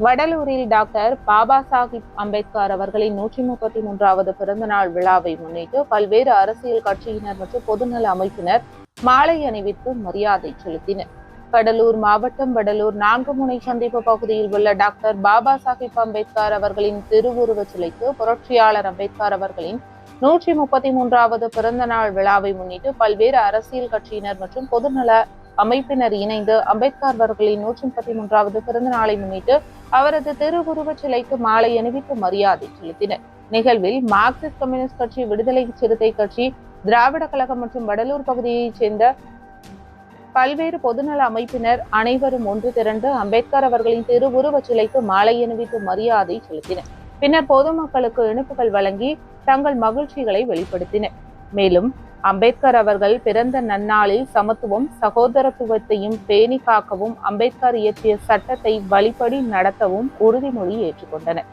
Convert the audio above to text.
வடலூரில் doctor Baba Sahib Ambedkar அவர்களின் நூற்றி முப்பத்தி மூன்றாவது பிறந்தநாள் விழாவை முன்னிட்டு பல்வேறு அரசியல் கட்சியினர் மற்றும் பொதுநல அமைப்பினர் மாலை அணிவித்து மரியாதை செலுத்தினர். கடலூர் மாவட்டம் வடலூர் நான்கு முனை சந்திப்பு பகுதியில் உள்ள டாக்டர் பாபா சாஹிப் அம்பேத்கர் அவர்களின் திருவுருவச் சிலைக்கு புரட்சியாளர் அம்பேத்கர் அவர்களின் நூற்றி முப்பத்தி மூன்றாவது பிறந்த நாள் விழாவை முன்னிட்டு பல்வேறு அரசியல் கட்சியினர் மற்றும் பொதுநல அமைப்பினர் இணைந்து அம்பேத்கர் அவர்களின் நூற்றி முப்பத்தி மூன்றாவது பிறந்த நாளை முன்னிட்டு அவரது திருவுருவச் சிலைக்கு மாலை அணிவித்து மரியாதை செலுத்தினர். நிகழ்வில் மார்க்சிஸ்ட் கம்யூனிஸ்ட் கட்சி விடுதலை சிறுத்தை கட்சி திராவிட கழகம் மற்றும் வடலூர் பகுதியைச் சேர்ந்த பல்வேறு பொதுநல அமைப்பினர் அனைவரும் ஒன்று திரண்டு அம்பேத்கர் அவர்களின் திருவுருவச் சிலைக்கு மாலை அணிவித்து மரியாதை செலுத்தினர். பின்னர் பொதுமக்களுக்கு இனிப்புகள் வழங்கி தங்கள் மகிழ்ச்சிகளை வெளிப்படுத்தினர். மேலும் அம்பேத்கர் அவர்கள் பிறந்த நன்னாளில் சமத்துவம் சகோதரத்துவத்தையும் பேணி காக்கவும் அம்பேத்கர் இயற்றிய சட்டத்தை வழிபடி நடத்தவும் உறுதிமொழி ஏற்றுக்கொண்டனர்.